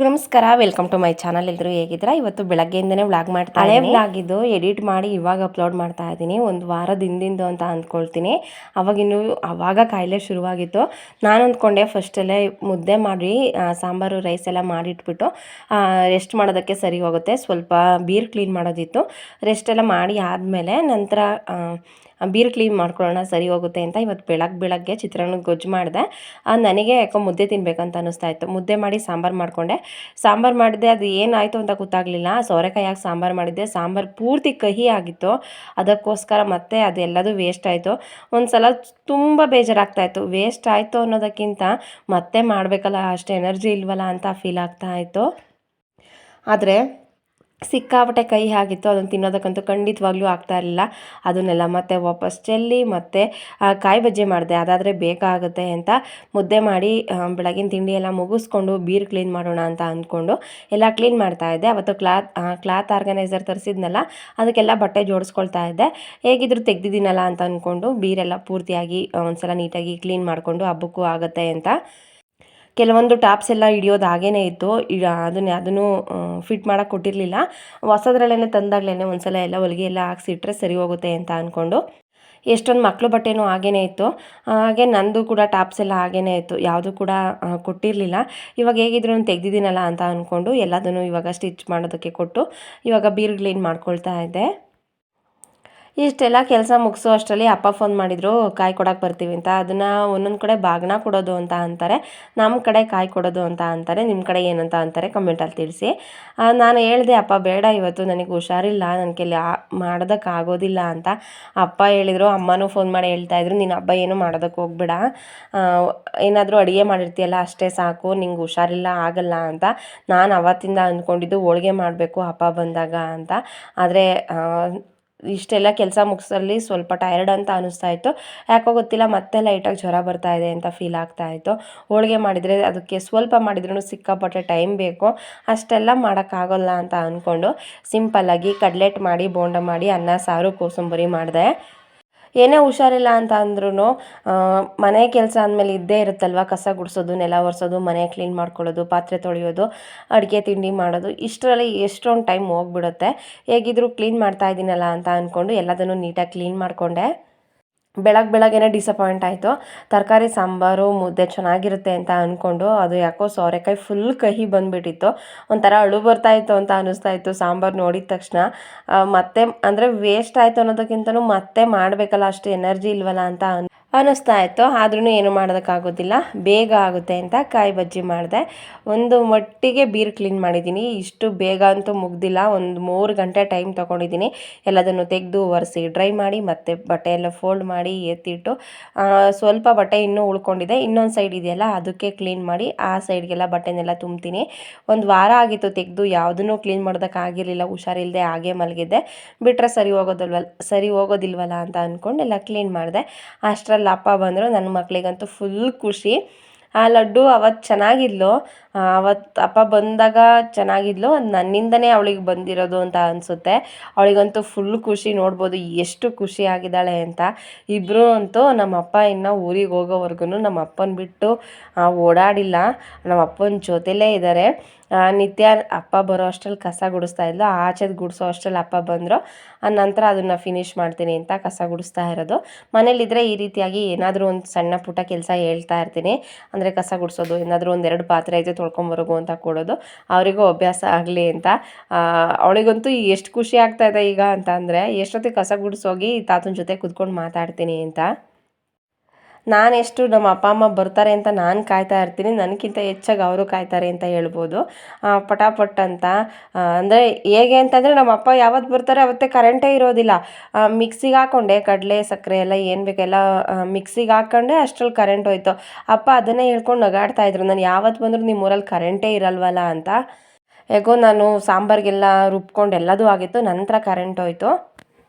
ಎಲ್ರಿಗೂ ನಮಸ್ಕಾರ. Welcome to my channel ಎಲ್ಲರೂ ಹೇಗಿದ್ದೀರಾ? ಇವತ್ತು ಬೆಳಗ್ಗೆಯಿಂದನೇ ವ್ಲಾಗ್ ಮಾಡ್ತಾ ಹಳೆ ವ್ಲಾಗ್ ಇದು. ಎಡಿಟ್ ಮಾಡಿ ಇವಾಗ ಅಪ್ಲೋಡ್ ಮಾಡ್ತಾ ಇದ್ದೀನಿ. ಒಂದು ವಾರದ ಹಿಂದಿಂದು ಅಂತ ಅಂದ್ಕೊಳ್ತೀನಿ ಅವಾಗಿನ್ನು ಅವಾಗ ಕಾಯಿಲೆ ಶುರುವಾಗಿತ್ತು. ನಾನು ಅಂದ್ಕೊಂಡೆ ಫಸ್ಟಲ್ಲೇ ಮುದ್ದೆ ಮಾಡಿ ಸಾಂಬಾರು ರೈಸ್ ಎಲ್ಲ ಮಾಡಿಟ್ಬಿಟ್ಟು ರೆಸ್ಟ್ ಮಾಡೋದಕ್ಕೆ ಸರಿ ಹೋಗುತ್ತೆ. ಸ್ವಲ್ಪ ಬೀರ್ ಕ್ಲೀನ್ ಮಾಡೋದಿತ್ತು. ರೆಸ್ಟ್ ಎಲ್ಲ ಮಾಡಿ ಆದಮೇಲೆ ನಂತರ ಬೀರ್ ಕ್ಲೀನ್ ಮಾಡ್ಕೊಳ್ಳೋಣ, ಸರಿ ಹೋಗುತ್ತೆ ಅಂತ ಇವತ್ತು ಬೆಳಗ್ಗೆ ಬೆಳಗ್ಗೆ ಚಿತ್ರಾನ್ನ ಗೊಜ್ಜು ಮಾಡಿದೆ. ನನಗೆ ಯಾಕೋ ಮುದ್ದೆ ತಿನ್ಬೇಕಂತ ಅನ್ನಿಸ್ತಾ ಇತ್ತು. ಮುದ್ದೆ ಮಾಡಿ ಸಾಂಬಾರು ಮಾಡಿಕೊಂಡೆ. ಸಾಂಬಾರು ಮಾಡಿದೆ, ಅದು ಏನಾಯಿತು ಅಂತ ಗೊತ್ತಾಗಲಿಲ್ಲ. ಸೋರೆಕಾಯಿ ಹಾಕಿ ಸಾಂಬಾರು ಮಾಡಿದ್ದೆ. ಸಾಂಬಾರು ಪೂರ್ತಿ ಕಹಿ ಆಗಿತ್ತು. ಅದಕ್ಕೋಸ್ಕರ ಮತ್ತೆ ಅದೆಲ್ಲದೂ ವೇಸ್ಟ್ ಆಯಿತು. ಒಂದು ಸಲ ತುಂಬ ಬೇಜಾರಾಗ್ತಾ ಇತ್ತು. ವೇಸ್ಟ್ ಆಯಿತು ಅನ್ನೋದಕ್ಕಿಂತ ಮತ್ತೆ ಮಾಡಬೇಕಲ್ಲ, ಅಷ್ಟು ಎನರ್ಜಿ ಇಲ್ವಲ್ಲ ಅಂತ ಫೀಲ್ ಆಗ್ತಾ ಇತ್ತು. ಆದರೆ ಸಿಕ್ಕಾಪಟ್ಟೆ ಕೈ ಆಗಿತ್ತು ಅದನ್ನು ತಿನ್ನೋದಕ್ಕಂತೂ ಖಂಡಿತವಾಗ್ಲೂ ಆಗ್ತಾ ಇರಲಿಲ್ಲ. ಅದನ್ನೆಲ್ಲ ಮತ್ತೆ ವಾಪಸ್ ಚೆಲ್ಲಿ ಮತ್ತೆ ಕಾಯಿ ಬಜ್ಜಿ ಮಾಡಿದೆ. ಅದಾದರೆ ಬೇಕಾಗುತ್ತೆ ಅಂತ ಮುದ್ದೆ ಮಾಡಿ ಬೆಳಗಿನ ತಿಂಡಿ ಎಲ್ಲ ಮುಗಿಸ್ಕೊಂಡು ಬೀರ್ ಕ್ಲೀನ್ ಮಾಡೋಣ ಅಂತ ಅಂದ್ಕೊಂಡು ಎಲ್ಲ ಕ್ಲೀನ್ ಮಾಡ್ತಾ ಇದ್ದೆ. ಅವತ್ತು ಕ್ಲಾತ್ ಕ್ಲಾತ್ ಆರ್ಗನೈಸರ್ ತರಿಸಿದ್ನಲ್ಲ, ಅದಕ್ಕೆಲ್ಲ ಬಟ್ಟೆ ಜೋಡಿಸ್ಕೊಳ್ತಾ ಇದ್ದೆ. ಹೇಗಿದ್ರು ತೆಗ್ದಿದ್ದೀನಲ್ಲ ಅಂತ ಅಂದ್ಕೊಂಡು ಬೀರೆಲ್ಲ ಪೂರ್ತಿಯಾಗಿ ಒಂದ್ಸಲ ನೀಟಾಗಿ ಕ್ಲೀನ್ ಮಾಡಿಕೊಂಡು ಹಬ್ಬಕ್ಕೂ ಆಗುತ್ತೆ ಅಂತ ಕೆಲವೊಂದು ಟಾಪ್ಸ್ ಎಲ್ಲ ಹಿಡಿಯೋದು ಹಾಗೇನೇ ಇತ್ತು. ಅದನ್ನ, ಅದನ್ನು ಫಿಟ್ ಮಾಡೋಕೆ ಕೊಟ್ಟಿರಲಿಲ್ಲ. ಹೊಸದ್ರಲ್ಲೇ ತಂದಾಗಲೇ ಒಂದ್ಸಲ ಎಲ್ಲ ಹೊಲಿಗೆ ಎಲ್ಲ ಹಾಕ್ಸಿಟ್ರೆ ಸರಿ ಹೋಗುತ್ತೆ ಅಂತ ಅಂದ್ಕೊಂಡು ಎಷ್ಟೊಂದು ಮಕ್ಕಳು ಬಟ್ಟೆನೂ ಹಾಗೇನೇ ಇತ್ತು. ಹಾಗೆ ನಂದು ಕೂಡ ಟಾಪ್ಸ್ ಎಲ್ಲ ಹಾಗೇನೇ ಇತ್ತು. ಯಾವುದು ಕೂಡ ಕೊಟ್ಟಿರಲಿಲ್ಲ. ಇವಾಗ ಹೇಗಿದ್ರು ತೆಗ್ದಿದ್ದೀನಲ್ಲ ಅಂತ ಅಂದ್ಕೊಂಡು ಎಲ್ಲದನ್ನು ಇವಾಗ ಸ್ಟಿಚ್ ಮಾಡೋದಕ್ಕೆ ಕೊಟ್ಟು ಇವಾಗ ಬೀರ್ ಕ್ಲೀನ್ ಮಾಡ್ಕೊಳ್ತಾ ಇದ್ದೆ. ಇಷ್ಟೆಲ್ಲ ಕೆಲಸ ಮುಗಿಸೋ, ಅಷ್ಟರಲ್ಲಿ ಅಪ್ಪ ಫೋನ್ ಮಾಡಿದರು, ಕಾಯಿ ಕೊಡೋಕೆ ಬರ್ತೀವಿ ಅಂತ. ಅದನ್ನು ಒಂದೊಂದು ಕಡೆ ಬಾಗ್ನ ಕೊಡೋದು ಅಂತ ಅಂತಾರೆ. ನಮ್ಮ ಕಡೆ ಕಾಯಿ ಕೊಡೋದು ಅಂತ ಅಂತಾರೆ. ನಿಮ್ಮ ಕಡೆ ಏನಂತ ಅಂತಾರೆ ಕಮೆಂಟಲ್ಲಿ ತಿಳಿಸಿ. ನಾನು ಹೇಳಿದೆ, ಅಪ್ಪ, ಬೇಡ ಇವತ್ತು. ನನಗೆ ಹುಷಾರಿಲ್ಲ. ನನ್ನ ಕೈಲಿ ಮಾಡೋದಕ್ಕಾಗೋದಿಲ್ಲ ಅಂತ. ಅಪ್ಪ ಹೇಳಿದರು, ಅಮ್ಮನೂ ಫೋನ್ ಮಾಡಿ ಹೇಳ್ತಾ ಇದ್ರು, ನೀನು ಹಬ್ಬ ಏನು ಮಾಡೋದಕ್ಕೆ ಹೋಗ್ಬೇಡ. ಏನಾದರೂ ಅಡುಗೆ ಮಾಡಿರ್ತೀಯಲ್ಲ, ಅಷ್ಟೇ ಸಾಕು. ನಿಂಗೆ ಹುಷಾರಿಲ್ಲ, ಆಗಲ್ಲ ಅಂತ. ನಾನು ಅವತ್ತಿಂದ ಅಂದ್ಕೊಂಡಿದ್ದು ಹೋಳಿಗೆ ಮಾಡಬೇಕು ಹಬ್ಬ ಬಂದಾಗ ಅಂತ. ಆದರೆ ಇಷ್ಟೆಲ್ಲ ಕೆಲಸ ಮುಗಿಸಲ್ಲಿ ಸ್ವಲ್ಪ ಟೈರ್ಡ್ ಅಂತ ಅನ್ನಿಸ್ತಾ ಇತ್ತು. ಯಾಕೋ ಗೊತ್ತಿಲ್ಲ, ಮತ್ತೆ ಲೈಟಾಗಿ ಜ್ವರ ಬರ್ತಾ ಇದೆ ಅಂತ ಫೀಲ್ ಆಗ್ತಾ ಇತ್ತು. ಹೋಳಿಗೆ ಮಾಡಿದರೆ ಅದಕ್ಕೆ ಸ್ವಲ್ಪ ಮಾಡಿದ್ರೂ ಸಿಕ್ಕಾಪಟ್ಟೆ ಟೈಮ್ ಬೇಕು. ಅಷ್ಟೆಲ್ಲ ಮಾಡೋಕ್ಕಾಗಲ್ಲ ಅಂತ ಅಂದ್ಕೊಂಡು ಸಿಂಪಲ್ಲಾಗಿ ಕಡ್ಲೆಟ್ ಮಾಡಿ, ಬೋಂಡ ಮಾಡಿ, ಅನ್ನ, ಸಾರು, ಕೋಸಂಬರಿ ಮಾಡಿದೆ. ಏನೇ ಹುಷಾರಿಲ್ಲ ಅಂತ ಅಂದ್ರೂ ಮನೆ ಕೆಲಸ ಅಂದಮೇಲೆ ಇದ್ದೇ ಇರುತ್ತಲ್ವ? ಕಸ ಗುಡಿಸೋದು, ನೆಲ ಒರೆಸೋದು, ಮನೆ ಕ್ಲೀನ್ ಮಾಡ್ಕೊಳ್ಳೋದು, ಪಾತ್ರೆ ತೊಳೆಯೋದು, ಅಡುಗೆ ತಿಂಡಿ ಮಾಡೋದು, ಇಷ್ಟರಲ್ಲಿ ಎಷ್ಟೊಂದು ಟೈಮ್ ಹೋಗ್ಬಿಡುತ್ತೆ. ಹೇಗಿದ್ರು ಕ್ಲೀನ್ ಮಾಡ್ತಾ ಇದ್ದೀನಲ್ಲ ಅಂತ ಅಂದ್ಕೊಂಡು ಎಲ್ಲದನ್ನು ನೀಟಾಗಿ ಕ್ಲೀನ್ ಮಾಡಿಕೊಂಡೆ. ಬೆಳಗ್ಗೆ ಬೆಳಗ್ಗೆನೇ ಡಿಸಪಾಯಿಂಟ್ ಆಯಿತು. ತರಕಾರಿ, ಸಾಂಬಾರು, ಮುದ್ದೆ ಚೆನ್ನಾಗಿರುತ್ತೆ ಅಂತ ಅಂದ್ಕೊಂಡು ಅದು ಯಾಕೋ ಸೋರೆಕಾಯಿ ಫುಲ್ ಕಹಿ ಬಂದುಬಿಟ್ಟಿತ್ತು. ಒಂಥರ ಅಳು ಬರ್ತಾ ಇತ್ತು ಅಂತ ಅನ್ನಿಸ್ತಾ ಇತ್ತು ಸಾಂಬಾರು ನೋಡಿದ ತಕ್ಷಣ. ಮತ್ತೆ ಅಂದರೆ ವೇಸ್ಟ್ ಆಯಿತು ಅನ್ನೋದಕ್ಕಿಂತಲೂ ಮತ್ತೆ ಮಾಡಬೇಕಲ್ಲ, ಅಷ್ಟು ಎನರ್ಜಿ ಇಲ್ವಲ್ಲ ಅಂತ ಅನ್ ಅನ್ನಿಸ್ತಾ ಇತ್ತು. ಆದ್ರೂ ಏನು ಮಾಡೋದಕ್ಕಾಗೋದಿಲ್ಲ. ಬೇಗ ಆಗುತ್ತೆ ಅಂತ ಕಾಯಿ ಬಜ್ಜಿ ಮಾಡಿದೆ. ಒಂದು ಮಟ್ಟಿಗೆ ಬೀರ್ ಕ್ಲೀನ್ ಮಾಡಿದ್ದೀನಿ. ಇಷ್ಟು ಬೇಗ ಅಂತೂ ಮುಗ್ದಿಲ್ಲ. ಒಂದು ಮೂರು ಗಂಟೆ ಟೈಮ್ ತೊಗೊಂಡಿದ್ದೀನಿ. ಎಲ್ಲದನ್ನು ತೆಗೆದು ಒರೆಸಿ ಡ್ರೈ ಮಾಡಿ, ಮತ್ತೆ ಬಟ್ಟೆ ಎಲ್ಲ ಫೋಲ್ಡ್ ಮಾಡಿ ಎತ್ತಿಟ್ಟು ಸ್ವಲ್ಪ ಬಟ್ಟೆ ಇನ್ನೂ ಉಳ್ಕೊಂಡಿದೆ. ಇನ್ನೊಂದು ಸೈಡ್ ಇದೆಯಲ್ಲ, ಅದಕ್ಕೆ ಕ್ಲೀನ್ ಮಾಡಿ, ಆ ಸೈಡ್ಗೆಲ್ಲ ಬಟ್ಟೆನೆಲ್ಲ ತುಂಬ್ತೀನಿ. ಒಂದು ವಾರ ಆಗಿತ್ತು ತೆಗೆದು, ಯಾವುದನ್ನು ಕ್ಲೀನ್ ಮಾಡೋದಕ್ಕಾಗಿರಲಿಲ್ಲ. ಹುಷಾರಿಲ್ಲದೆ ಹಾಗೆ ಮಲಗಿದ್ದೆ. ಬಿಟ್ಟರೆ ಸರಿ ಹೋಗೋದಲ್ವಲ್ಲ ಸರಿ ಹೋಗೋದಿಲ್ವಲ್ಲ ಅಂತ ಅಂದ್ಕೊಂಡು ಎಲ್ಲ ಕ್ಲೀನ್ ಮಾಡಿದೆ. ಅಷ್ಟರಲ್ಲಿ ಅಪ್ಪ ಬಂದರು ನನ್ನ ಮಕ್ಕಳಿಗಂತೂ ಫುಲ್ ಖುಷಿ. ಆ ಲಡ್ಡು ಅವತ್ತು ಚೆನ್ನಾಗಿದ್ಲು. ಅವತ್ತು ಅಪ್ಪ ಬಂದಾಗ ಚೆನ್ನಾಗಿದ್ಲು. ಅದು ನನ್ನಿಂದನೇ ಅವಳಿಗೆ ಬಂದಿರೋದು ಅಂತ ಅನಿಸುತ್ತೆ. ಅವಳಿಗಂತೂ ಫುಲ್ ಖುಷಿ ನೋಡ್ಬೋದು, ಎಷ್ಟು ಖುಷಿ ಆಗಿದ್ದಾಳೆ ಅಂತ. ಇಬ್ಬರು ಅಂತೂ ನಮ್ಮ ಅಪ್ಪ ಇನ್ನು ಊರಿಗೆ ಹೋಗೋವರೆಗೂ ನಮ್ಮ ಅಪ್ಪನ ಬಿಟ್ಟು ಓಡಾಡಿಲ್ಲ. ನಮ್ಮ ಅಪ್ಪನ ಜೊತೆಲೇ ಇದ್ದಾರೆ ನಿತ್ಯ ಅಪ್ಪ ಬರೋ ಅಷ್ಟ್ರಲ್ಲಿ ಕಸ ಗುಡಿಸ್ತಾ ಇದ್ಲು. ಆಚೆದು ಗುಡಿಸೋ ಅಷ್ಟ್ರಲ್ಲಿ ಅಪ್ಪ ಬಂದರು. ನಂತರ ಅದನ್ನು ಫಿನಿಶ್ ಮಾಡ್ತೀನಿ ಅಂತ ಕಸ ಗುಡಿಸ್ತಾ ಇರೋದು. ಮನೇಲಿದ್ದರೆ ಈ ರೀತಿಯಾಗಿ ಏನಾದರೂ ಒಂದು ಸಣ್ಣ ಪುಟ್ಟ ಕೆಲಸ ಹೇಳ್ತಾ ಇರ್ತೀನಿ. ಅಂದರೆ ಕಸ ಗುಡಿಸೋದು ಏನಾದರೂ ಒಂದೆರಡು ಪಾತ್ರೆ ಐತೆ ತೊಳ್ಕೊಂಬರೋಗು ಅಂತ ಕೊಡೋದು. ಅವರಿಗೂ ಅಭ್ಯಾಸ ಆಗಲಿ ಅಂತ. ಆ, ಅವಳಿಗಂತೂ ಎಷ್ಟು ಖುಷಿ ಆಗ್ತಾ ಇದೆ ಈಗ ಅಂತ ಅಂದರೆ ಎಷ್ಟೊತ್ತಿಗೆ ಕಸ ಗುಡಿಸೋಗಿ ತಾತನ ಜೊತೆ ಕುತ್ಕೊಂಡು ಮಾತಾಡ್ತೀನಿ ಅಂತ. ನಾನು ಎಷ್ಟು ನಮ್ಮ ಅಪ್ಪ, ಅಮ್ಮ ಬರ್ತಾರೆ ಅಂತ ನಾನು ಕಾಯ್ತಾ ಇರ್ತೀನಿ. ನನಗಿಂತ ಹೆಚ್ಚಾಗಿ ಅವರು ಕಾಯ್ತಾರೆ ಅಂತ ಹೇಳ್ಬೋದು. ಪಟಾಪಟ್ ಅಂತ. ಅಂದರೆ ಹೇಗೆ ಅಂತಂದರೆ ನಮ್ಮ ಅಪ್ಪ ಯಾವತ್ತು ಬರ್ತಾರೆ ಅವತ್ತೇ ಕರೆಂಟೇ ಇರೋದಿಲ್ಲ. ಮಿಕ್ಸಿಗೆ ಹಾಕೊಂಡೆ, ಕಡಲೆ, ಸಕ್ಕರೆ ಎಲ್ಲ ಏನು ಬೇಕೆಲ್ಲ ಮಿಕ್ಸಿಗೆ ಹಾಕ್ಕೊಂಡೆ ಅಷ್ಟರಲ್ಲಿ ಕರೆಂಟ್ ಹೋಯ್ತು. ಅಪ್ಪ ಅದನ್ನೇ ಹೇಳ್ಕೊಂಡು ನಗಾಡ್ತಾ ಇದ್ರು. ನಾನು ಯಾವತ್ತು ಬಂದರೂ ನಿಮ್ಮ ಊರಲ್ಲಿ ಕರೆಂಟೇ ಇರಲ್ವಲ್ಲ ಅಂತ. ಹೇಗೋ ನಾನು ಸಾಂಬಾರಿಗೆಲ್ಲ ರುಬ್ಕೊಂಡು ಎಲ್ಲದೂ ಆಗಿತ್ತು. ನಂತರ ಕರೆಂಟ್ ಹೋಯ್ತು.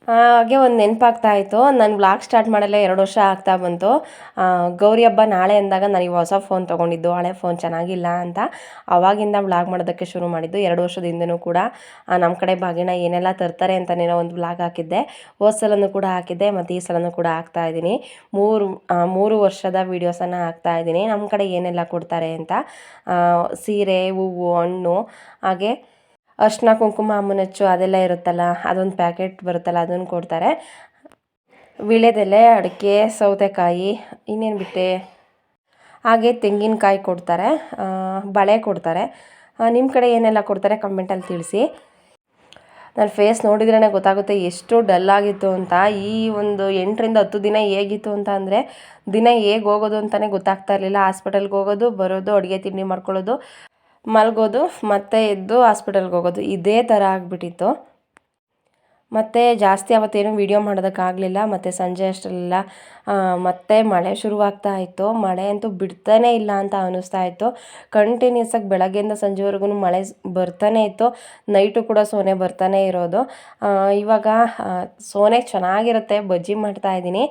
ಹಾಗೆ ಒಂದು ನೆನಪಾಗ್ತಾ ಇತ್ತು ನಾನು ವ್ಲಾಗ್ ಸ್ಟಾರ್ಟ್ ಮಾಡಲ್ಲ ಎರಡು ವರ್ಷ ಆಗ್ತಾ ಬಂತು. ಗೌರಿ ಹಬ್ಬ ನಾಳೆ ಅಂದಾಗ ನನಗೆ ಹೊಸ ಫೋನ್ ತೊಗೊಂಡಿದ್ದು. ಹಳೆ ಫೋನ್ ಚೆನ್ನಾಗಿಲ್ಲ ಅಂತ ಅವಾಗಿಂದ ವ್ಲಾಗ್ ಮಾಡೋದಕ್ಕೆ ಶುರು ಮಾಡಿದ್ದು. ಎರಡು ವರ್ಷದಿಂದನೂ ಕೂಡ ನಮ್ಮ ಕಡೆ ಬಾಗಿನ ಏನೆಲ್ಲ ತರ್ತಾರೆ ಅಂತನೇನೋ ಒಂದು ವ್ಲಾಗ್ ಹಾಕಿದ್ದೆ. ಹೋದ ಸಲನೂ ಕೂಡ ಹಾಕಿದ್ದೆ, ಮತ್ತು ಈ ಸಲನೂ ಕೂಡ ಹಾಕ್ತಾ ಇದ್ದೀನಿ. ಮೂರು ಮೂರು ವರ್ಷದ ವೀಡಿಯೋಸನ್ನು ಹಾಕ್ತಾ ಇದ್ದೀನಿ. ನಮ್ಮ ಕಡೆ ಏನೆಲ್ಲ ಕೊಡ್ತಾರೆ ಅಂತ ಸೀರೆ, ಹೂವು, ಹಣ್ಣು, ಹಾಗೆ ಅರ್ಶಿನ ಕುಂಕುಮ, ಅಮ್ಮನಚ್ಚು ಅದೆಲ್ಲ ಇರುತ್ತಲ್ಲ, ಅದೊಂದು ಪ್ಯಾಕೆಟ್ ಬರುತ್ತಲ್ಲ, ಅದನ್ನು ಕೊಡ್ತಾರೆ. ವಿಳೆದೆಲೆ ಅಡಿಕೆ, ಸೌತೆಕಾಯಿ, ಇನ್ನೇನು ಬಿಟ್ಟೆ? ಹಾಗೆ ತೆಂಗಿನಕಾಯಿ ಕೊಡ್ತಾರೆ ಬಳೆ ಕೊಡ್ತಾರೆ. ನಿಮ್ಮ ಕಡೆ ಏನೆಲ್ಲ ಕೊಡ್ತಾರೆ ಕಮೆಂಟಲ್ಲಿ ತಿಳಿಸಿ. ನನ್ನ ಫೇಸ್ ನೋಡಿದ್ರೇ ಗೊತ್ತಾಗುತ್ತೆ ಎಷ್ಟು ಡಲ್ ಆಗಿತ್ತು ಅಂತ. ಈ ಒಂದು ಎಂಟರಿಂದ ಹತ್ತು ದಿನ ಹೇಗಿತ್ತು ಅಂತ ಅಂದರೆ, ದಿನ ಹೇಗೆ ಹೋಗೋದು ಅಂತಲೇ ಗೊತ್ತಾಗ್ತಾ ಇರಲಿಲ್ಲ. ಹಾಸ್ಪಿಟಲ್ಗೆ ಹೋಗೋದು, ಬರೋದು, ಅಡುಗೆ ತಿಂಡಿ ಮಾಡ್ಕೊಳ್ಳೋದು. ಮಲಗೋದು, ಮತ್ತೆ ಎದ್ದು ಹಾಸ್ಪಿಟಲ್ಗೆ ಹೋಗೋದು. ಇದೇ ಥರ ಆಗಿಬಿಟ್ಟಿತ್ತು. ಮತ್ತು ಜಾಸ್ತಿ ಅವತ್ತೇನು ವೀಡಿಯೋ ಮಾಡೋದಕ್ಕಾಗಲಿಲ್ಲ. ಮತ್ತು ಸಂಜೆ ಅಷ್ಟರಲ್ಲೆಲ್ಲ ಮತ್ತೆ ಮಳೆ ಶುರುವಾಗ್ತಾ ಇತ್ತು. ಮಳೆ ಅಂತೂ ಬಿಡ್ತಾನೆ ಇಲ್ಲ ಅಂತ ಅನ್ನಿಸ್ತಾ ಇತ್ತು. ಕಂಟಿನ್ಯೂಸ್ ಆಗಿ ಬೆಳಗ್ಗೆಯಿಂದ ಸಂಜೆವರೆಗೂ ಮಳೆ ಬರ್ತಾನೆ ಇತ್ತು. ನೈಟು ಕೂಡ ಸೋನೆ ಬರ್ತಾನೆ ಇರೋದು. ಇವಾಗ ಸೋನೆ ಚೆನ್ನಾಗಿರುತ್ತೆ. ಬಜ್ಜಿ ಮಾಡ್ತಾ ಇದ್ದೀನಿ.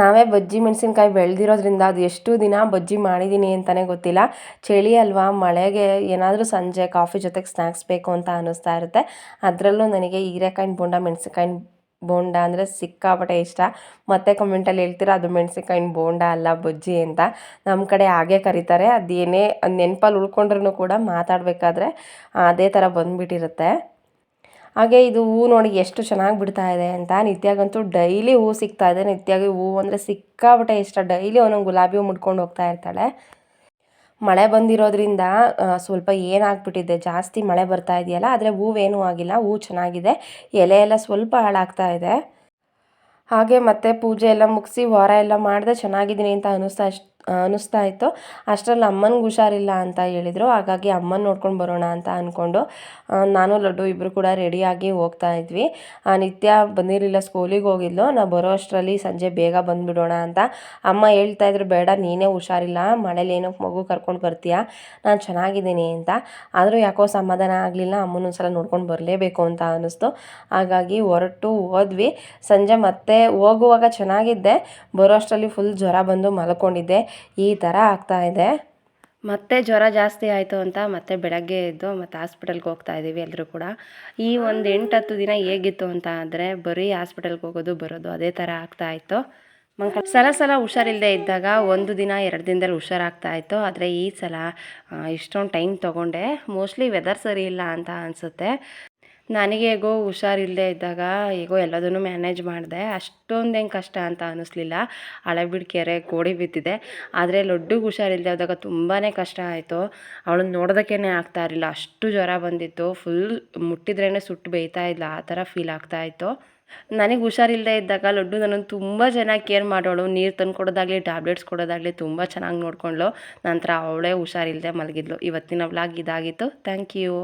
ನಾವೇ ಬಜ್ಜಿ ಮೆಣಸಿನ್ಕಾಯಿ ಬೆಳೆದಿರೋದ್ರಿಂದ ಅದು ಎಷ್ಟು ದಿನ ಬಜ್ಜಿ ಮಾಡಿದ್ದೀನಿ ಅಂತಲೇ ಗೊತ್ತಿಲ್ಲ. ಚಳಿ ಅಲ್ವಾ? ಮಳೆಗೆ ಏನಾದರೂ ಸಂಜೆ ಕಾಫಿ ಜೊತೆಗೆ ಸ್ನ್ಯಾಕ್ಸ್ ಬೇಕು ಅಂತ ಅನ್ನಿಸ್ತಾ ಇರುತ್ತೆ. ಅದರಲ್ಲೂ ನನಗೆ ಹೀರೆಕಾಯಿನ ಬೋಂಡ ಮೆಣಸಿನ್ಕಾಯಿನ ಬೋಂಡ ಅಂದರೆ ಸಿಕ್ಕಾಪಟ್ಟೆ ಇಷ್ಟ. ಮತ್ತೆ ಕಮೆಂಟಲ್ಲಿ ಹೇಳ್ತೀರಾ, ಅದು ಮೆಣಸಿನ್ಕಾಯಿನ ಬೋಂಡ ಅಲ್ಲ ಬಜ್ಜಿ ಅಂತ. ನಮ್ಮ ಕಡೆ ಹಾಗೆ ಕರೀತಾರೆ. ಅದೇನೇ ನೆನಪಲ್ಲಿ ಉಳ್ಕೊಂಡ್ರೂ ಕೂಡ ಮಾತಾಡಬೇಕಾದ್ರೆ ಅದೇ ಥರ ಬಂದುಬಿಟ್ಟಿರುತ್ತೆ. ಹಾಗೆ ಇದು ಹೂ ನೋಡಿ ಎಷ್ಟು ಚೆನ್ನಾಗಿ ಬಿಡ್ತಾ ಇದೆ ಅಂತ ನಿತ್ಯಾಗಂತೂ ಡೈಲಿ ಹೂ ಸಿಗ್ತಾ ಇದೆ. ನಿತ್ಯಾಗೆ ಹೂ ಅಂದರೆ ಸಿಕ್ಕಾಪಟ್ಟೆ ಇಷ್ಟ. ಡೈಲಿ ಒಂದೊಂದು ಗುಲಾಬಿ ಹೂ ಮುಡ್ಕೊಂಡು ಹೋಗ್ತಾ ಇರ್ತಾಳೆ. ಮಳೆ ಬಂದಿರೋದ್ರಿಂದ ಸ್ವಲ್ಪ ಏನಾಗ್ಬಿಟ್ಟಿದೆ? ಜಾಸ್ತಿ ಮಳೆ ಬರ್ತಾ ಇದೆಯಲ್ಲ, ಆದರೆ ಹೂವೇನೂ ಆಗಿಲ್ಲ. ಹೂ ಚೆನ್ನಾಗಿದೆ. ಎಲೆ ಎಲ್ಲ ಸ್ವಲ್ಪ ಹಾಳಾಗ್ತಾ ಇದೆ. ಹಾಗೆ ಮತ್ತೆ ಪೂಜೆ ಎಲ್ಲ ಮುಗಿಸಿ ವಾರ ಎಲ್ಲ ಮಾಡಿದೆ ಚೆನ್ನಾಗಿದ್ದೀನಿ ಅಂತ ಅನ್ನಿಸ್ತಾ ಅಷ್ಟು ಅನ್ನಿಸ್ತಾ ಇತ್ತು. ಅಷ್ಟರಲ್ಲಿ ಅಮ್ಮನಿಗೆ ಹುಷಾರಿಲ್ಲ ಅಂತ ಹೇಳಿದರು. ಹಾಗಾಗಿ ಅಮ್ಮನ ನೋಡ್ಕೊಂಡು ಬರೋಣ ಅಂತ ಅಂದ್ಕೊಂಡು ನಾನು, ಲಡ್ಡು ಇಬ್ಬರು ಕೂಡ ರೆಡಿಯಾಗಿ ಹೋಗ್ತಾ ಇದ್ವಿ. ನಿತ್ಯ ಬಂದಿರಲಿಲ್ಲ ಸ್ಕೂಲಿಗೆ ಹೋಗಿದ್ಲು. ನಾವು ಬರೋ ಅಷ್ಟರಲ್ಲಿ ಸಂಜೆ ಬೇಗ ಬಂದುಬಿಡೋಣ ಅಂತ ಅಮ್ಮ ಹೇಳ್ತಾ ಇದ್ರು. ಬೇಡ, ನೀನೇ ಹುಷಾರಿಲ್ಲ. ಮನೇಲಿ ಏನೋ ಮಗು ಕರ್ಕೊಂಡು ಬರ್ತೀಯಾ? ನಾನು ಚೆನ್ನಾಗಿದ್ದೀನಿ ಅಂತ. ಆದರೂ ಯಾಕೋ ಸಮಾಧಾನ ಆಗಲಿಲ್ಲ. ಅಮ್ಮನ ಸಲ ನೋಡ್ಕೊಂಡು ಬರಲೇಬೇಕು ಅಂತ ಅನ್ನಿಸ್ತು. ಹಾಗಾಗಿ ಹೊರಟು ಹೋದ್ವಿ. ಸಂಜೆ ಮತ್ತೆ ಹೋಗುವಾಗ ಚೆನ್ನಾಗಿದ್ದೆ. ಬರೋ ಅಷ್ಟರಲ್ಲಿ ಫುಲ್ ಜ್ವರ ಬಂದು ಮಲ್ಕೊಂಡಿದ್ದೆ. ಈ ಥರ ಆಗ್ತಾ ಇದೆ. ಮತ್ತೆ ಜ್ವರ ಜಾಸ್ತಿ ಆಯಿತು ಅಂತ ಮತ್ತೆ ಬೆಳಗ್ಗೆ ಎದ್ದು ಮತ್ತೆ ಹಾಸ್ಪಿಟಲ್ಗೆ ಹೋಗ್ತಾ ಇದ್ದೀವಿ ಎಲ್ಲರೂ ಕೂಡ. ಈ ಒಂದು ಎಂಟು ಹತ್ತು ದಿನ ಹೇಗಿತ್ತು ಅಂತ ಅಂದರೆ ಬರೀ ಹಾಸ್ಪಿಟಲ್ಗೆ ಹೋಗೋದು, ಬರೋದು ಅದೇ ಥರ ಆಗ್ತಾ ಇತ್ತು. ಮಂಕ ಸಲ ಸಲ ಹುಷಾರಿಲ್ಲದೆ ಇದ್ದಾಗ ಒಂದು ದಿನ, ಎರಡು ದಿನದಲ್ಲಿ ಹುಷಾರಾಗ್ತಾ ಇತ್ತು. ಆದರೆ ಈ ಸಲ ಇಷ್ಟೊಂದು ಟೈಮ್ ತೊಗೊಂಡೆ. ಮೋಸ್ಟ್ಲಿ ವೆದರ್ ಸರಿ ಇಲ್ಲ ಅಂತ ಅನಿಸುತ್ತೆ. ನನಗೆ ಹೇಗೋ ಹುಷಾರಿಲ್ಲದೆ ಇದ್ದಾಗ ಹೇಗೋ ಎಲ್ಲದನ್ನು ಮ್ಯಾನೇಜ್ ಮಾಡಿದೆ. ಅಷ್ಟೊಂದೇನು ಕಷ್ಟ ಅಂತ ಅನ್ನಿಸ್ಲಿಲ್ಲ ಹಳೆಬೀಡು ಕೆರೆ ಕೋಡಿ ಬಿದ್ದಿದೆ. ಆದರೆ ಲಡ್ಡುಗೆ ಹುಷಾರಿಲ್ಲದೆ ಹೋದಾಗ ತುಂಬಾ ಕಷ್ಟ ಆಯಿತು. ಅವಳನ್ನ ನೋಡೋದಕ್ಕೇ ಆಗ್ತಾ ಇರಲಿಲ್ಲ. ಅಷ್ಟು ಜ್ವರ ಬಂದಿತ್ತು. ಫುಲ್ ಮುಟ್ಟಿದ್ರೇ ಸುಟ್ಟು ಬೇಯ್ತಾ ಇಲ್ಲ ಆ ಥರ ಫೀಲ್ ಆಗ್ತಾ ಇತ್ತು. ನನಗೆ ಹುಷಾರಿಲ್ಲದೆ ಇದ್ದಾಗ ಲಡ್ಡು ನನ್ನನ್ನು ತುಂಬ ಚೆನ್ನಾಗಿ ಕೇರ್ ಮಾಡೋಳು. ನೀರು ತಂದು ಕೊಡೋದಾಗಲಿ ಟ್ಯಾಬ್ಲೆಟ್ಸ್ ಕೊಡೋದಾಗಲಿ ತುಂಬ ಚೆನ್ನಾಗಿ ನೋಡ್ಕೊಂಡ್ಳು. ನಂತರ ಅವಳೇ ಹುಷಾರಿಲ್ಲದೆ ಮಲಗಿದ್ಲು. ಇವತ್ತಿನ ವ್ಲಾಗ್ ಇದಾಗಿತ್ತು. Thank you